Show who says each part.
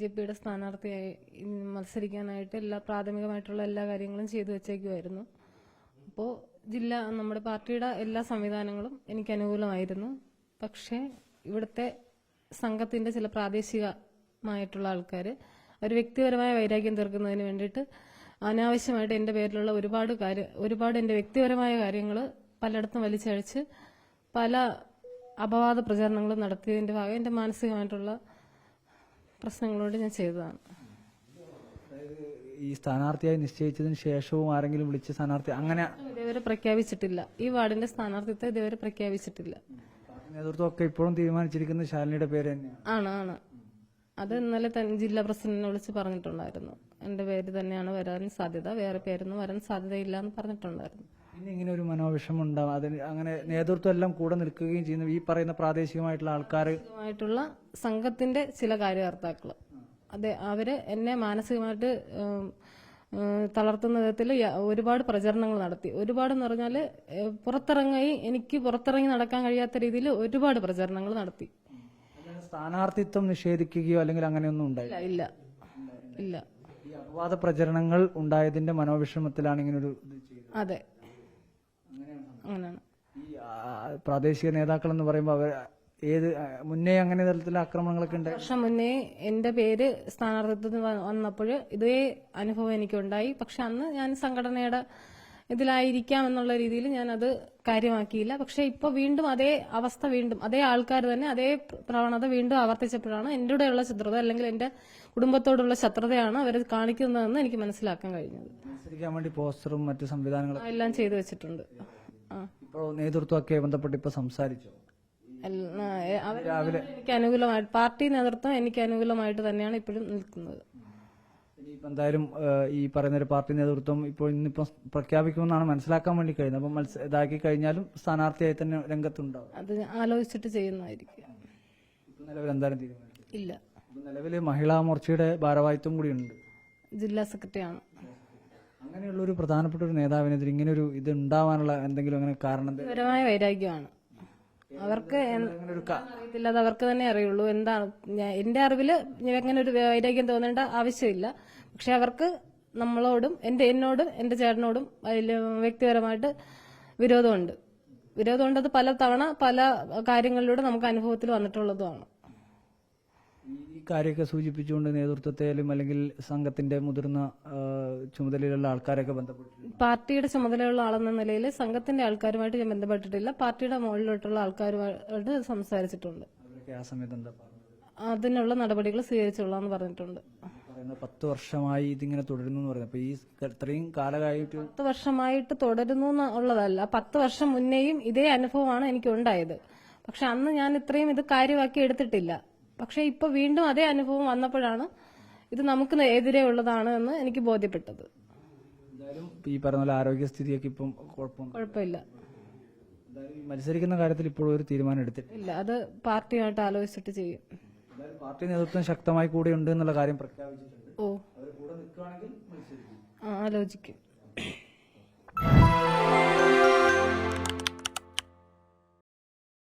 Speaker 1: J പിയുടെ സ്ഥാനാർത്ഥിയായി മത്സരിക്കാനായിട്ട് എല്ലാ പ്രാഥമികമായിട്ടുള്ള എല്ലാ കാര്യങ്ങളും ചെയ്തു വെച്ചേക്കുമായിരുന്നു അപ്പോൾ ജില്ല നമ്മുടെ പാർട്ടിയുടെ എല്ലാ സംവിധാനങ്ങളും എനിക്ക് അനുകൂലമായിരുന്നു. പക്ഷേ ഇവിടുത്തെ സംഘത്തിന്റെ ചില പ്രാദേശികമായിട്ടുള്ള ആൾക്കാർ ഒരു വ്യക്തിപരമായ വൈരാഗ്യം തീർക്കുന്നതിന് വേണ്ടിയിട്ട് അനാവശ്യമായിട്ട് എന്റെ പേരിലുള്ള ഒരുപാട് കാര്യം ഒരുപാട് എന്റെ വ്യക്തിപരമായ കാര്യങ്ങൾ പലയിടത്തും വലിച്ചഴിച്ച് പല അപവാദ പ്രചരണങ്ങളും നടത്തിയതിന്റെ ഭാഗം എന്റെ മാനസികമായിട്ടുള്ള പ്രശ്നങ്ങളോട് ഞാൻ ചെയ്തതാണ്.
Speaker 2: ഈ സ്ഥാനാർത്ഥിയായി നിശ്ചയിച്ചതിന് ശേഷവും ആരെങ്കിലും വിളിച്ച സ്ഥാനാർത്ഥി അങ്ങനെ
Speaker 1: ഇതുവരെ പ്രഖ്യാപിച്ചിട്ടില്ല. ഈ വാർഡിന്റെ സ്ഥാനാർത്ഥിത്വം ഇതുവരെ പ്രഖ്യാപിച്ചിട്ടില്ല.
Speaker 2: നേതൃത്വമൊക്കെ ഇപ്പോഴും തീരുമാനിച്ചിരിക്കുന്ന ശാലിനിയുടെ പേര് തന്നെയാണ്.
Speaker 1: ആണ് ആണ്. അത് ഇന്നലെ തന്നെ ജില്ലാ പ്രസിഡന്റിനെ വിളിച്ച് പറഞ്ഞിട്ടുണ്ടായിരുന്നു. എന്റെ പേര് തന്നെയാണ് വരാൻ സാധ്യത വേറെ പേരൊന്നും വരാൻ സാധ്യതയില്ല എന്ന് പറഞ്ഞിട്ടുണ്ടായിരുന്നു.
Speaker 2: പിന്നെ ഇങ്ങനെ ഒരു മനോവിഷമം ഉണ്ടാവും. അതിന് അങ്ങനെ നേതൃത്വം എല്ലാം കൂടെ നിൽക്കുകയും ചെയ്യുന്ന. ഈ പറയുന്ന പ്രാദേശികമായിട്ടുള്ള ആൾക്കാർ
Speaker 1: ആയിട്ടുള്ള സംഘത്തിന്റെ ചില കാര്യകർത്താക്കൾ അതെ അവർ എന്നെ മാനസികമായിട്ട് തളർത്തുന്ന വിധത്തിൽ ഒരുപാട് പ്രചരണങ്ങൾ നടത്തി. ഒരുപാട് എന്ന് പറഞ്ഞാൽ പുറത്തിറങ്ങി എനിക്ക് പുറത്തിറങ്ങി നടക്കാൻ കഴിയാത്ത രീതിയിൽ ഒരുപാട് പ്രചരണങ്ങൾ നടത്തി.
Speaker 2: സ്ഥാനാർത്ഥിത്വം നിഷേധിക്കുകയോ അല്ലെങ്കിൽ അങ്ങനെയൊന്നും ഉണ്ടായില്ല?
Speaker 1: ഇല്ല ഇല്ല.
Speaker 2: ഈ അപവാദ പ്രചരണങ്ങൾ ഉണ്ടായതിന്റെ മനോവിഷമത്തിലാണ് ഇങ്ങനെ ഒരു
Speaker 1: അതെ. അങ്ങനെയാണ്
Speaker 2: ഈ പ്രാദേശിക നേതാക്കൾ എന്ന് പറയുമ്പോൾ അവർ ഏത് മുന്നേ അങ്ങനെ തരത്തിലുള്ള ആക്രമണങ്ങളൊക്കെ ഉണ്ട്?
Speaker 1: വർഷം മുന്നേ എന്റെ പേര് സ്ഥാനാർത്ഥിത്വത്തിന് വന്നപ്പോൾ ഇതേ അനുഭവം എനിക്കുണ്ടായി. പക്ഷെ അന്ന് ഞാൻ സംഘടനയുടെ ഇതിലായിരിക്കാം എന്നുള്ള രീതിയിൽ ഞാൻ അത് കാര്യമാക്കിയില്ല. പക്ഷെ ഇപ്പൊ വീണ്ടും അതേ അവസ്ഥ വീണ്ടും അതേ ആൾക്കാർ തന്നെ അതേ പ്രവണത വീണ്ടും ആവർത്തിച്ചപ്പോഴാണ് എന്റെ കൂടെയുള്ള ശത്രുത അല്ലെങ്കിൽ എന്റെ കുടുംബത്തോടുള്ള ശത്രുതയാണ് അവർ കാണിക്കുന്നതെന്ന് എനിക്ക് മനസ്സിലാക്കാൻ കഴിഞ്ഞത്.
Speaker 2: വേണ്ടി പോസ്റ്ററും മറ്റു സംവിധാനങ്ങളും
Speaker 1: എല്ലാം ചെയ്തു വെച്ചിട്ടുണ്ട്.
Speaker 2: ഇപ്പോൾ നേതൃത്വമൊക്കെ ബന്ധപ്പെട്ട് ഇപ്പൊ സംസാരിച്ചു.
Speaker 1: അവർ എനിക്ക് അനുകൂലമായിട്ട് പാർട്ടി നേതൃത്വം എനിക്ക് അനുകൂലമായിട്ട് തന്നെയാണ് ഇപ്പോഴും നിൽക്കുന്നത്.
Speaker 2: ഇനിയിപ്പോ എന്തായാലും ഈ പറയുന്ന ഒരു പാർട്ടി നേതൃത്വം ഇപ്പോൾ ഇന്നിപ്പോ പ്രഖ്യാപിക്കുമെന്നാണ് മനസ്സിലാക്കാൻ വേണ്ടി കഴിയുന്നത്. അപ്പം മത്സ ഇതാക്കി കഴിഞ്ഞാലും സ്ഥാനാർത്ഥിയായി തന്നെ രംഗത്തുണ്ടാവും.
Speaker 1: അത് ആലോചിച്ചിട്ട് ചെയ്യുന്നതായിരിക്കും.
Speaker 2: ഇപ്പൊ നിലവിൽ എന്തായാലും
Speaker 1: ഇല്ല.
Speaker 2: നിലവിൽ നിലവിൽ മഹിളാ മോർച്ചയുടെ ഭാരവാഹിത്വം കൂടിയുണ്ട്
Speaker 1: ജില്ലാ സെക്രട്ടറി സെക്രട്ടറിയാണ്.
Speaker 2: അങ്ങനെയുള്ള ഒരു പ്രധാനപ്പെട്ട ഒരു നേതാവിനെതിരെ ഇങ്ങനെ ഒരു ഇത് ഉണ്ടാവാനുള്ള എന്തെങ്കിലും അങ്ങനെ കാരണം
Speaker 1: പരമായ വൈരാഗ്യമാണ്. അവർക്ക് അറിയത്തില്ല അത് അവർക്ക് തന്നെ അറിയുള്ളൂ. എന്താണ് എന്റെ അറിവിൽ എങ്ങനെ ഒരു വൈരാഗ്യം തോന്നേണ്ട ആവശ്യമില്ല. പക്ഷെ അവർക്ക് നമ്മളോടും എന്റെ എന്നോടും എന്റെ ചേട്ടനോടും അതിൽ വ്യക്തിപരമായിട്ട് വിരോധമുണ്ട്. വിരോധമുണ്ട് അത് പല തവണ പല കാര്യങ്ങളിലൂടെ നമുക്ക് അനുഭവത്തിൽ വന്നിട്ടുള്ളതുമാണ്.
Speaker 2: ഈ കാര്യമൊക്കെ സൂചിപ്പിച്ചുകൊണ്ട് നേതൃത്വത്തെയും അല്ലെങ്കിൽ സംഘത്തിന്റെ മുതിർന്ന ചുമതലയിലുള്ള ആൾക്കാരൊക്കെ ബന്ധപ്പെട്ടിട്ടുണ്ട്.
Speaker 1: പാർട്ടിയുടെ ചുമതലയുള്ള ആളെന്ന നിലയിൽ സംഘത്തിന്റെ ആൾക്കാരുമായിട്ട് ഞാൻ ബന്ധപ്പെട്ടിട്ടില്ല. പാർട്ടിയുടെ മുകളിലോട്ടുള്ള ആൾക്കാരുമായിട്ട് സംസാരിച്ചിട്ടുണ്ട്.
Speaker 2: ആ സമയത്ത് എന്താ
Speaker 1: അതിനുള്ള നടപടികൾ സ്വീകരിച്ചോളാന്ന് പറഞ്ഞിട്ടുണ്ട്.
Speaker 2: പറയുന്നത് പത്ത് വർഷമായി ഇതിങ്ങനെ തുടരുന്നു എന്ന് പറയുന്നത്. അപ്പൊ ഈ ഇത്രയും കാലമായിട്ട്
Speaker 1: പത്ത് വർഷമായിട്ട് തുടരുന്നു എന്നുള്ളതല്ല പത്ത് വർഷം മുന്നേയും ഇതേ അനുഭവമാണ് എനിക്ക് ഉണ്ടായത് പക്ഷെ അന്ന് ഞാൻ ഇത്രയും ഇത് കാര്യമാക്കി എടുത്തിട്ടില്ല. പക്ഷെ ഇപ്പൊ വീണ്ടും അതേ അനുഭവം വന്നപ്പോഴാണ് ഇത് നമുക്ക് എതിരെ ഉള്ളതാണ് എന്ന് എനിക്ക് ബോധ്യപ്പെട്ടത്.
Speaker 2: ഈ പറഞ്ഞ പോലെ ആരോഗ്യസ്ഥിതിയൊക്കെ ഇപ്പം
Speaker 1: കുഴപ്പമില്ല.
Speaker 2: മത്സരിക്കുന്ന കാര്യത്തിൽ ഇപ്പോഴും ഒരു തീരുമാനം എടുത്തിട്ടില്ല.
Speaker 1: ഇല്ല അത് പാർട്ടിയുമായിട്ട് ആലോചിച്ചിട്ട് ചെയ്യും.
Speaker 2: പാർട്ടി നേതൃത്വം ശക്തമായി കൂടെ ഉണ്ട് എന്നുള്ള കാര്യം പ്രഖ്യാപിച്ചിട്ടുണ്ട്.
Speaker 1: ഓ.
Speaker 2: അവർ കൂടെ നിൽക്കുകയാണെങ്കിൽ മത്സരിക്കും.
Speaker 1: ആ, ആലോചിക്കും.